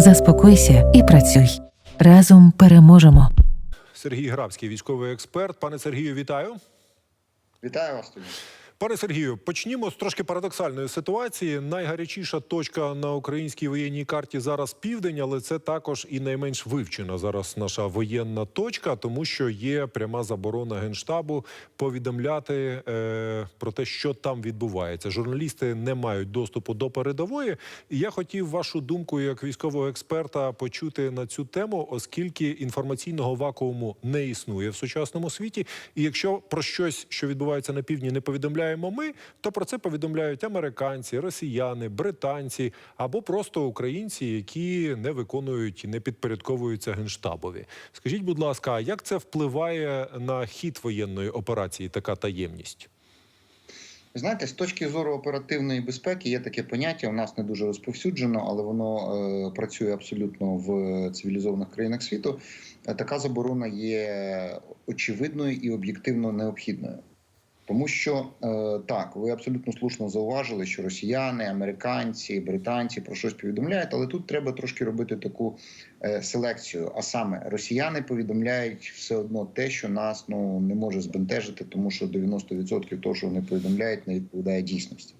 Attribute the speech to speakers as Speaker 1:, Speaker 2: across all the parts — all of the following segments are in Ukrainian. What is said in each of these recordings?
Speaker 1: Заспокойся і працюй. Разом переможемо.
Speaker 2: Сергій Грабський, військовий експерт. Пане Сергію, вітаю.
Speaker 3: Вітаю вас тоді.
Speaker 2: Пане Сергію, почнімо з трошки парадоксальної ситуації. Найгарячіша точка на українській воєнній карті зараз південь, але це також і найменш вивчена зараз наша воєнна точка, тому що є пряма заборона генштабу повідомляти е, про те, що там відбувається. Журналісти не мають доступу до передової. І я хотів вашу думку як військового експерта почути на цю тему, оскільки інформаційного вакууму не існує в сучасному світі. І якщо про щось, що відбувається на півдні, не повідомляємо ми, то про це повідомляють американці, росіяни, британці або просто українці, які не виконують і не підпорядковуються генштабові. Скажіть, будь ласка, як це впливає на хід воєнної операції? Така таємність?
Speaker 3: Знаєте, з точки зору оперативної безпеки є таке поняття. У нас не дуже розповсюджено, але воно е, працює абсолютно в цивілізованих країнах світу. Е, Така заборона є очевидною і об'єктивно необхідною. Тому що е, так, ви абсолютно слушно зауважили, що росіяни, американці, британці про щось повідомляють, але тут треба трошки робити таку е, селекцію. А саме росіяни повідомляють все одно те, що нас ну не може збентежити, тому що 90% того, що вони повідомляють, не відповідає дійсності.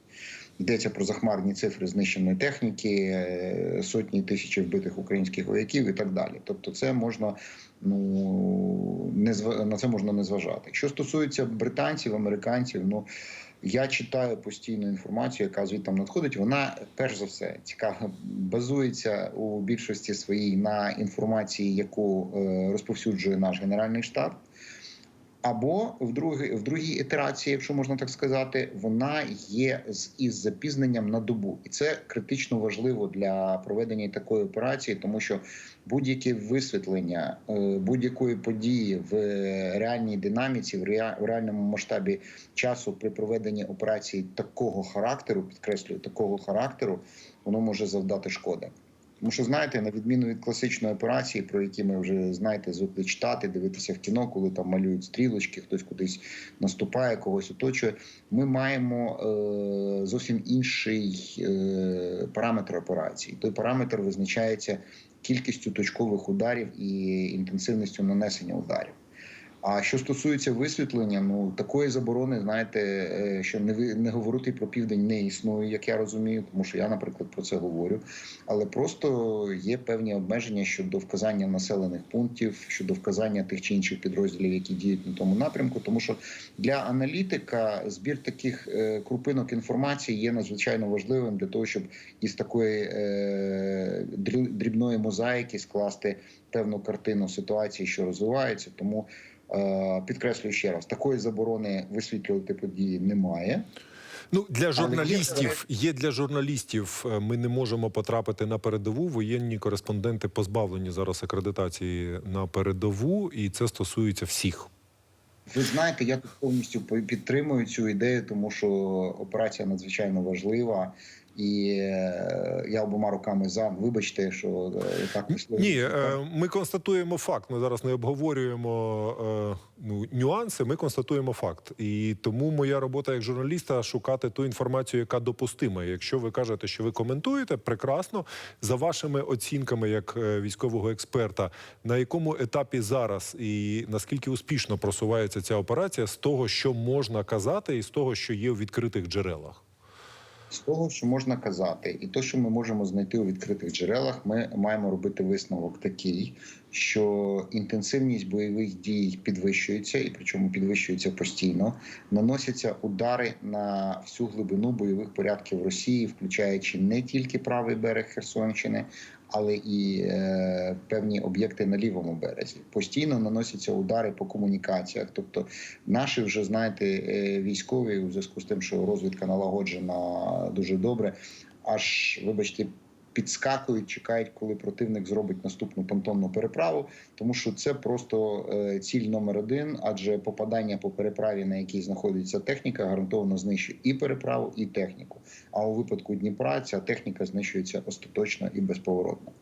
Speaker 3: Йдеться про захмарні цифри знищеної техніки, е, сотні тисячі вбитих українських вояків і так далі. Тобто, це можна ну не на це можна не зважати. Що стосується британців, американців, ну я читаю постійну інформацію, яка звідти надходить. Вона перш за все цікаво базується у більшості своїй на інформації, яку е, розповсюджує наш генеральний штаб. Або в другій, в другій ітерації, якщо можна так сказати, вона є з із запізненням на добу, і це критично важливо для проведення такої операції, тому що будь-яке висвітлення е, будь-якої події в реальній динаміці, в реальному масштабі часу при проведенні операції такого характеру, підкреслюю, такого характеру, воно може завдати шкоди. Тому що знаєте, на відміну від класичної операції, про які ми вже знаєте, звикли читати, дивитися в кіно, коли там малюють стрілочки, хтось кудись наступає, когось оточує. Ми маємо е, зовсім інший е, параметр операції. Той параметр визначається кількістю точкових ударів і інтенсивністю нанесення ударів. А що стосується висвітлення, ну такої заборони, знаєте, е, що не ви не говорити про південь не існує, як я розумію, тому що я, наприклад, про це говорю. Але просто є певні обмеження щодо вказання населених пунктів, щодо вказання тих чи інших підрозділів, які діють на тому напрямку. Тому що для аналітика збір таких е, крупинок інформації є надзвичайно важливим для того, щоб із такої е, дрібної мозаїки скласти певну картину ситуації, що розвивається. Тому Підкреслюю ще раз, такої заборони висвітлювати події немає.
Speaker 2: Ну для журналістів є для журналістів. е, Ми не можемо потрапити на передову. Воєнні кореспонденти позбавлені зараз акредитації на передову, і це стосується всіх.
Speaker 3: Ви знаєте, я тут повністю по- підтримую цю ідею, тому що операція надзвичайно важлива, і е, я обома руками за. Вибачте, що е, так висловлююся.
Speaker 2: Ні, е, ми констатуємо факт. Ми зараз не обговорюємо ну, нюанси. Ми констатуємо факт. І тому моя робота як журналіста шукати ту інформацію, яка допустима. Якщо ви кажете, що ви коментуєте, прекрасно за вашими оцінками, як військового експерта, на якому етапі зараз і наскільки успішно просувається ця операція з того, що можна казати, і з того, що є у відкритих джерелах.
Speaker 3: З того, що можна казати, і то, що ми можемо знайти у відкритих джерелах, ми маємо робити висновок такий, що інтенсивність бойових дій підвищується, і причому підвищується постійно. Наносяться удари на всю глибину бойових порядків Росії, включаючи не тільки правий берег Херсонщини, але і е, певні об'єкти на лівому березі. Постійно наносяться удари по комунікаціях. Тобто, наші вже знаєте, е, військові у зв'язку з тим, що розвідка налагоджена дуже добре, аж вибачте. Підскакують, чекають, коли противник зробить наступну понтонну переправу, тому що це просто е, ціль номер один, адже попадання по переправі, на якій знаходиться техніка, гарантовано знищує і переправу, і техніку. А у випадку Дніпра ця техніка знищується остаточно і безповоротно.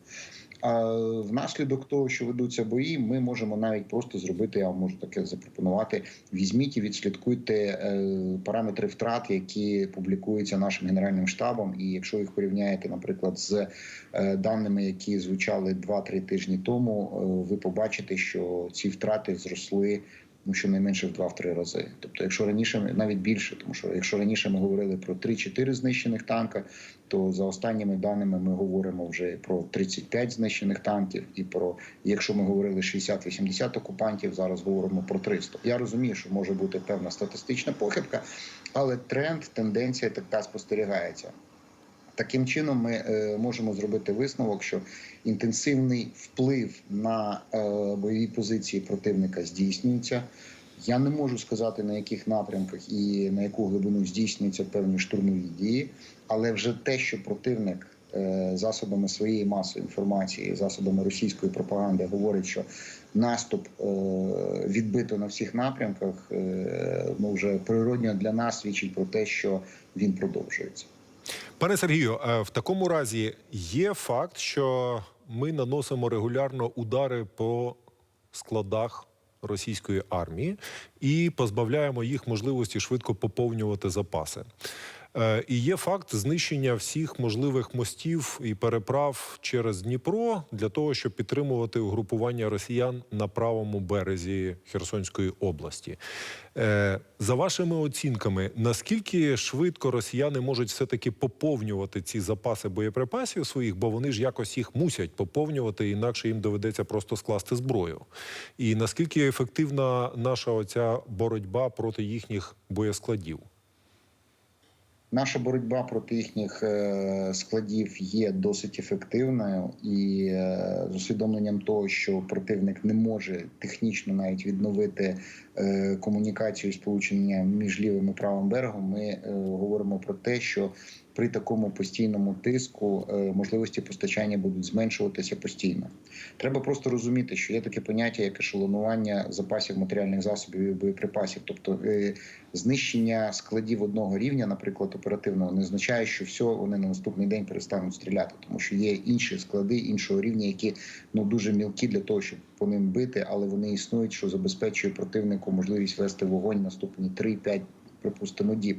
Speaker 3: А внаслідок того, що ведуться бої, ми можемо навіть просто зробити. Я вам можу таке запропонувати. Візьміть і відслідкуйте е, параметри втрат, які публікуються нашим генеральним штабом. І якщо їх порівняєте, наприклад, з е, даними, які звучали 2-3 тижні тому, е, ви побачите, що ці втрати зросли. Ну, щонайменше в 2-3 рази. Тобто, якщо раніше навіть більше, тому що якщо раніше ми говорили про 3-4 знищених танка, то за останніми даними ми говоримо вже про 35 знищених танків, і про якщо ми говорили 60-80 окупантів, зараз говоримо про 300. Я розумію, що може бути певна статистична похибка, але тренд, тенденція така спостерігається. Таким чином, ми е, можемо зробити висновок, що інтенсивний вплив на е, бойові позиції противника здійснюється. Я не можу сказати на яких напрямках і на яку глибину здійснюються певні штурмові дії, але вже те, що противник е, засобами своєї масової інформації, засобами російської пропаганди говорить, що наступ відбито на всіх напрямках, ну вже природньо для нас свідчить про те, що він продовжується.
Speaker 2: Пане Сергію, е, в такому разі є факт, що ми наносимо регулярно удари по складах російської армії і позбавляємо їх можливості швидко поповнювати запаси. Е, І є факт знищення всіх можливих мостів і переправ через Дніпро для того, щоб підтримувати угрупування росіян на правому березі Херсонської області. Е, За вашими оцінками, наскільки швидко росіяни можуть все таки поповнювати ці запаси боєприпасів своїх, бо вони ж якось їх мусять поповнювати, інакше їм доведеться просто скласти зброю. І наскільки ефективна наша оця боротьба проти їхніх боєскладів?
Speaker 3: Наша боротьба проти їхніх е, складів є досить ефективною, і е, з усвідомленням того, що противник не може технічно навіть відновити е, комунікацію сполучення між лівим і правим берегом, ми говоримо про те, що при такому постійному тиску е, можливості постачання будуть зменшуватися постійно. Треба просто розуміти, що є таке поняття, як ешелонування запасів матеріальних засобів і боєприпасів, тобто е, знищення складів одного рівня, наприклад, оперативного, не означає, що все вони на наступний день перестануть стріляти, тому що є інші склади іншого рівня, які ну дуже мілкі для того, щоб по ним бити, але вони існують, що забезпечує противнику можливість вести вогонь наступні 3-5, припустимо, діб.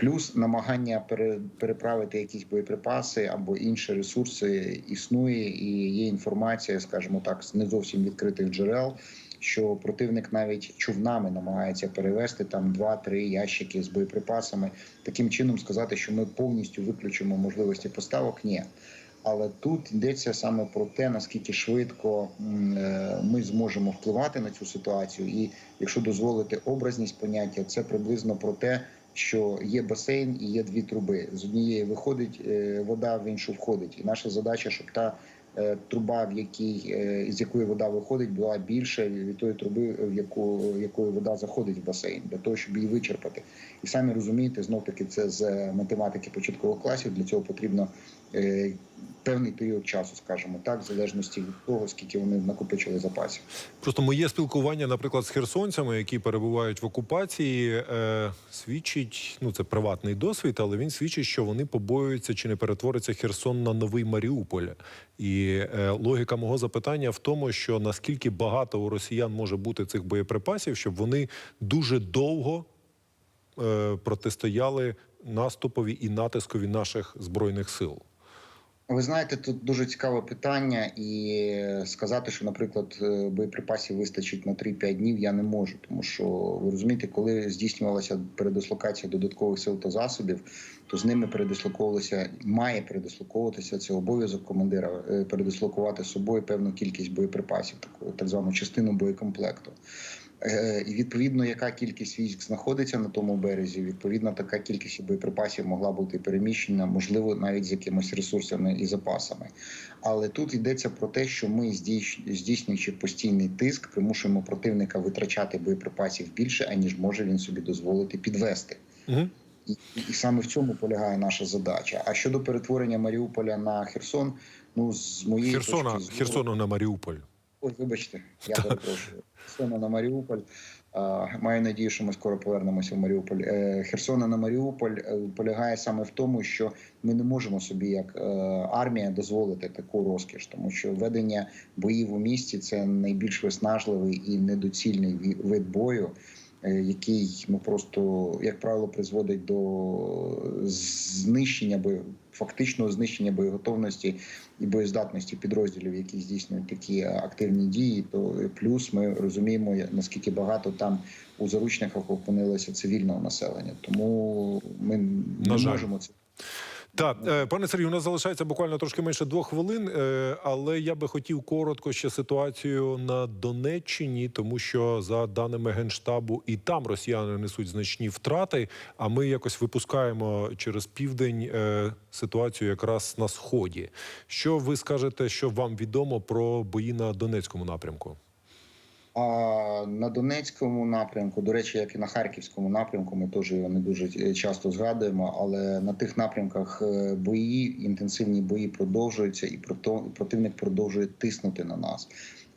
Speaker 3: Плюс намагання пере- переправити якісь боєприпаси або інші ресурси існує, і є інформація, скажімо так, з не зовсім відкритих джерел, що противник навіть човнами намагається перевести там 2-3 ящики з боєприпасами. Таким чином сказати, що ми повністю виключимо можливості поставок, ні. Але тут йдеться саме про те, наскільки швидко е, ми зможемо впливати на цю ситуацію. І якщо дозволити образність поняття, це приблизно про те, що є басейн і є дві труби. З однієї виходить е, вода, в іншу входить. І наша задача, щоб та е, труба, в якій е, з якої вода виходить, була більша від тої труби, в яку якою вода заходить в басейн, для того, щоб її вичерпати. І самі розумієте, знов таки це з математики початкових класів. Для цього потрібно певний період часу, скажімо так, в залежності від того, скільки вони накопичили запасів.
Speaker 2: Просто моє спілкування, наприклад, з херсонцями, які перебувають в окупації, е, свідчить, ну це приватний досвід, але він свідчить, що вони побоюються, чи не перетвориться Херсон на новий Маріуполь. І е, логіка мого запитання в тому, що наскільки багато у росіян може бути цих боєприпасів, щоб вони дуже довго е, протистояли наступові і натискові наших збройних сил.
Speaker 3: Ви знаєте, тут дуже цікаве питання, і сказати, що, наприклад, е, боєприпасів вистачить на 3-5 днів, я не можу. Тому що ви розумієте, коли здійснювалася передислокація додаткових сил та засобів, то з ними передислоковувалося, має передислоковуватися це обов'язок командира е, передислокувати з собою певну кількість боєприпасів, таку так звану частину боєкомплекту. Е, І відповідно, яка кількість військ знаходиться на тому березі, відповідно, така кількість боєприпасів могла бути переміщена, можливо, навіть з якимись ресурсами і запасами. Але тут йдеться про те, що ми здійс- здійснюючи постійний тиск, примушуємо противника витрачати боєприпасів більше, аніж може він собі дозволити підвести.
Speaker 2: Угу.
Speaker 3: І, і саме в цьому полягає наша задача. А щодо перетворення Маріуполя на Херсон, ну з моєї
Speaker 2: Херсона,
Speaker 3: точки зору,
Speaker 2: Херсону на Маріуполь.
Speaker 3: Ой, вибачте, я перепрошую. Херсона на Маріуполь. Маю надію, що ми скоро повернемося в Маріуполь. Е, Херсона на Маріуполь е, полягає саме в тому, що ми не можемо собі, як е, армія, дозволити таку розкіш, тому що ведення боїв у місті це найбільш виснажливий і недоцільний вид бою, який ну просто як правило призводить до знищення бою, фактичного знищення боєготовності і боєздатності підрозділів, які здійснюють такі активні дії. То плюс ми розуміємо наскільки багато там у заручниках опинилося цивільного населення. Тому ми не можемо це.
Speaker 2: Так, е, пане Сергію, у нас залишається буквально трошки менше двох хвилин, е, але я би хотів коротко ще ситуацію на Донеччині, тому що за даними генштабу, і там росіяни несуть значні втрати. А ми якось випускаємо через південь е, ситуацію якраз на сході. Що ви скажете, що вам відомо про бої на Донецькому напрямку?
Speaker 3: А на Донецькому напрямку, до речі, як і на Харківському напрямку, ми теж його не дуже е, часто згадуємо. Але на тих напрямках е, бої, інтенсивні бої продовжуються, і противник продовжує тиснути на нас.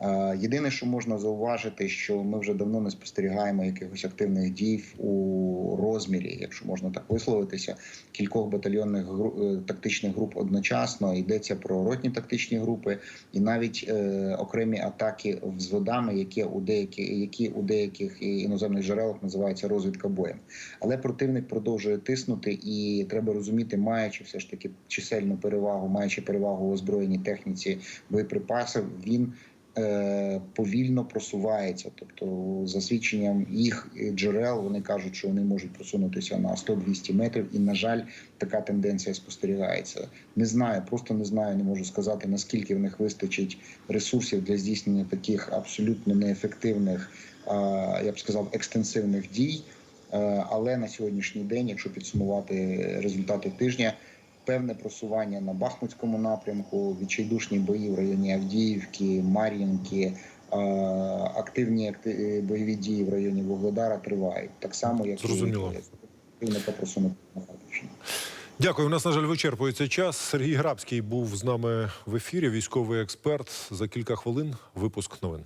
Speaker 3: Е, Єдине, що можна зауважити, що ми вже давно не спостерігаємо якихось активних дій у розмірі, якщо можна так висловитися, кількох батальйонних гру- е, тактичних груп одночасно йдеться про ротні тактичні групи і навіть е, окремі атаки взводами, які у деякі, які у деяких іноземних джерелах називаються розвідка боєм. Але противник продовжує тиснути, і треба розуміти, маючи все ж таки чисельну перевагу, маючи перевагу у озброєній техніці боєприпасів, він повільно просувається. Тобто, за свідченням їх джерел, вони кажуть, що вони можуть просунутися на 100-200 метрів, і на жаль, така тенденція спостерігається. Не знаю, просто не знаю, не можу сказати наскільки в них вистачить ресурсів для здійснення таких абсолютно неефективних, я б сказав, екстенсивних дій. Е, Але на сьогоднішній день, якщо підсумувати результати тижня, певне просування на Бахмутському напрямку, відчайдушні бої в районі Авдіївки, Мар'їнки, е, активні акти- бойові дії в районі Вугледара тривають. Так само, як
Speaker 2: Зрозуміло.
Speaker 3: і активно просунути на
Speaker 2: Дякую. У нас, на жаль, вичерпується час. Сергій Грабський був з нами в ефірі. Військовий експерт. За кілька хвилин випуск новин.